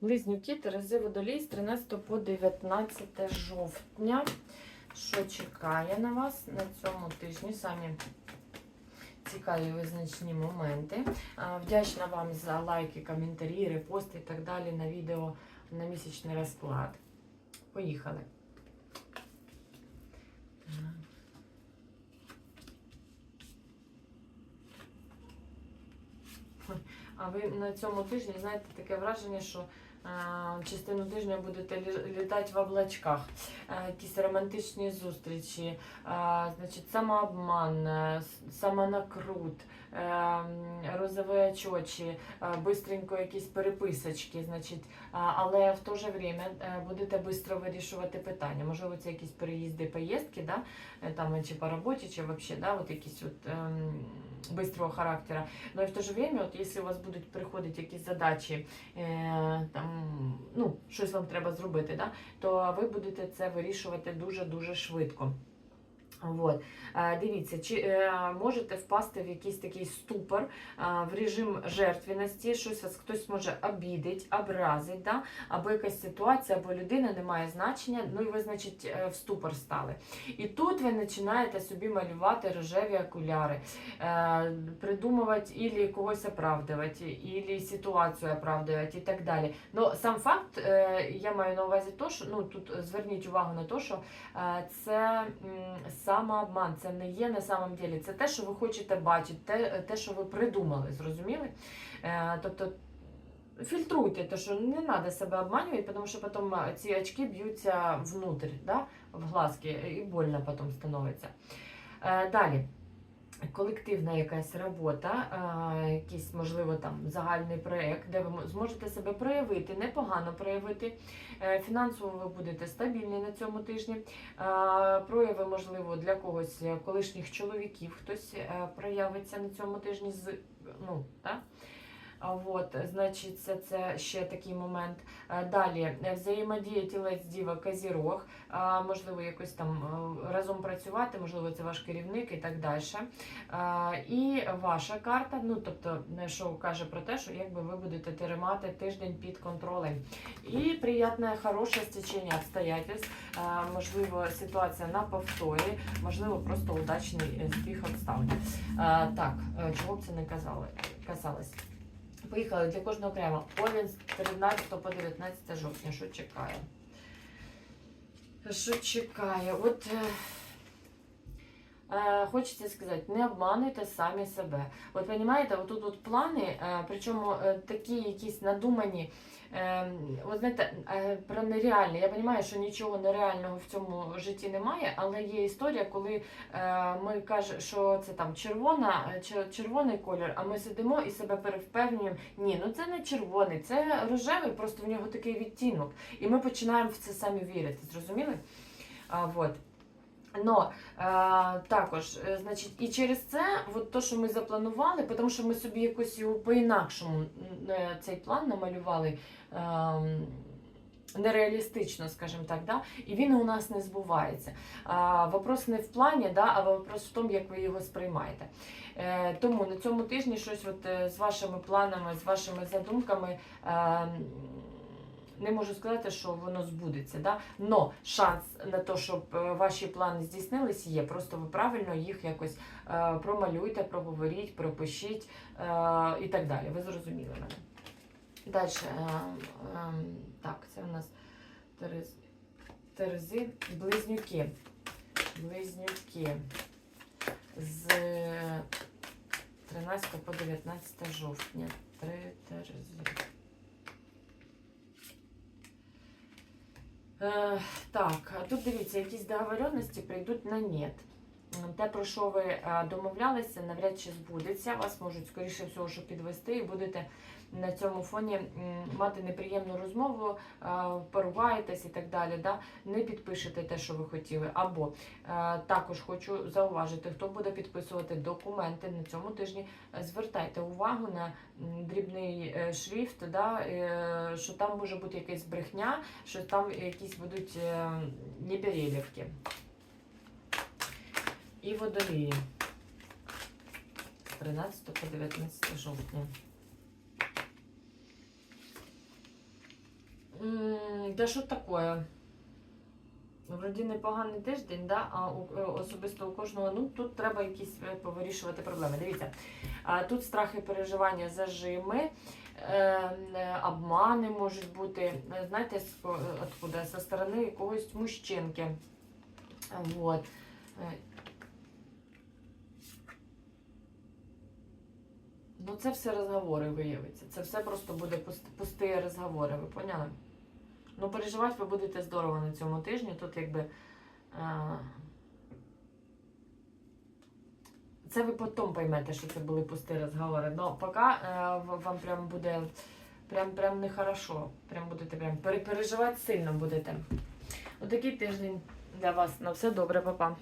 Близнюки Терези Водолій з 13 по 19 жовтня. Що чекає на вас на цьому тижні? Самі цікаві визначні моменти. Вдячна вам за лайки, коментарі, репости і так далі на відео на місячний розклад. Поїхали. А ви на цьому тижні знаєте таке враження, що частину тижня будете лі- літати в облачках, якісь романтичні зустрічі, значить, самообман, е, самонакрут, е, розові очочі, е, бистренько якісь переписочки, значить, але в то же время е, будете швидко вирішувати питання. Можливо, це якісь переїзди, поїздки, да? е, там, чи по роботі, чи взагалі, да? от якісь от, ем, бистрого Но і в то же время, от якщо у вас будуть приходити якісь задачі, е, там, ну, щось вам треба зробити, да, то ви будете це вирішувати дуже-дуже швидко. Вот. Е, Дивіться, чи е, можете впасти в якийсь такий ступор, в режим жертвеності, щось вас хтось може обідить, образить, да? або якась ситуація, або людина не має значення, ну і ви, значить, е, в ступор стали. І тут ви починаєте собі малювати рожеві окуляри, е, придумувати ілі когось оправдувати, ілі ситуацію оправдувати і так далі. Ну, сам факт, я маю на увазі то, що ну, тут зверніть увагу на те, що це самообман, це не є на самом ділі. це те, що ви хочете бачити, те, те що ви придумали, зрозуміли? Е, тобто фільтруйте, те, що не треба себе обманювати, тому що потім е, ці очки б'ються внутрь, да, в глазки, і больно потім становиться. Е, далі. Колективна якась робота, якийсь, можливо, там загальний проєкт, де ви зможете себе проявити, непогано проявити. Е, Фінансово ви будете стабільні на цьому тижні. Прояви, можливо, для когось колишніх чоловіків хтось е, проявиться на цьому тижні з ну, так? От, значить, це, це ще такий момент. Е, Далі е, взаємодія тілець діва Казірог, можливо, якось там е, разом працювати, можливо, це ваш керівник і так далі. І ваша карта, ну тобто, що каже про те, що якби ви будете тримати тиждень під контролем. І приємне, хороше стечення обстоятельств, можливо, ситуація на повторі, можливо, просто удачний збіг обставин. Так, чого б це не казали, казалось. Поїхали для кожного окремо. Овен з 13 по 19 жовтня. Що чекає? Що чекає? От е, хочеться сказати, не обмануйте самі себе. От розумієте, отут от плани, е, причому е, такі якісь надумані. От знаєте, про нереальне. Я розумію, що нічого нереального в цьому житті немає, але є історія, коли ми кажемо, що це там червона, червоний колір, а ми сидимо і себе перевпевнюємо. Ні, ну це не червоний, це рожевий, просто в нього такий відтінок. І ми починаємо в це самі вірити. Зрозуміли? А, вот. Но е, також, е, значить, і через це, от то, що ми запланували, тому що ми собі якось по-інакшому е, цей план намалювали. Е, Нереалістично, скажімо так, да? і він у нас не збувається. А, вопрос не в плані, да, а вопрос в тому, як ви його сприймаєте. Е, тому на цьому тижні щось от, з вашими планами, з вашими задумками. Е, не можу сказати, що воно збудеться, да? но шанс на те, щоб е, ваші плани здійснились, є. Просто ви правильно їх якось е, промалюйте, проговоріть, пропишіть е, і так далі. Ви зрозуміли мене. Далі, так, це у нас Терез, Терези, близнюки. Близнюки з 13 по 19 жовтня. Три Терези. Е, так, а тут дивіться, якісь договоренності прийдуть на нет. Те, про що ви е, домовлялися, навряд чи збудеться. Вас можуть, скоріше всього, що підвести, і будете на цьому фоні мати неприємну розмову, е, поругаєтесь і так далі. Да? Не підпишете те, що ви хотіли. Або е, також хочу зауважити, хто буде підписувати документи на цьому тижні, звертайте увагу на дрібний шрифт, да? що там може бути якась брехня, що там якісь будуть неперелівки. І водолії. 13 по 19 жовтня. Да що таке? Вроді непоганий тиждень, да? а е, особисто у кожного ну, тут треба якісь е, повирішувати проблеми. Дивіться, тут страхи, переживання, зажими, е, обмани можуть бути, знаєте, откуда? Со сторони якогось мужчинки. Вот. Ну, це все розговори виявиться. Це все просто буде пусті розговори, ви поняли? Ну, переживати ви будете здорово на цьому тижні. Тут якби. А... Це ви потім поймете, що це були пусті розговори. Но поки е, вам прям буде прям, прям нехорошо. Прям будете прям переживати сильно будете. Отакий тиждень для вас. На все добре, папа.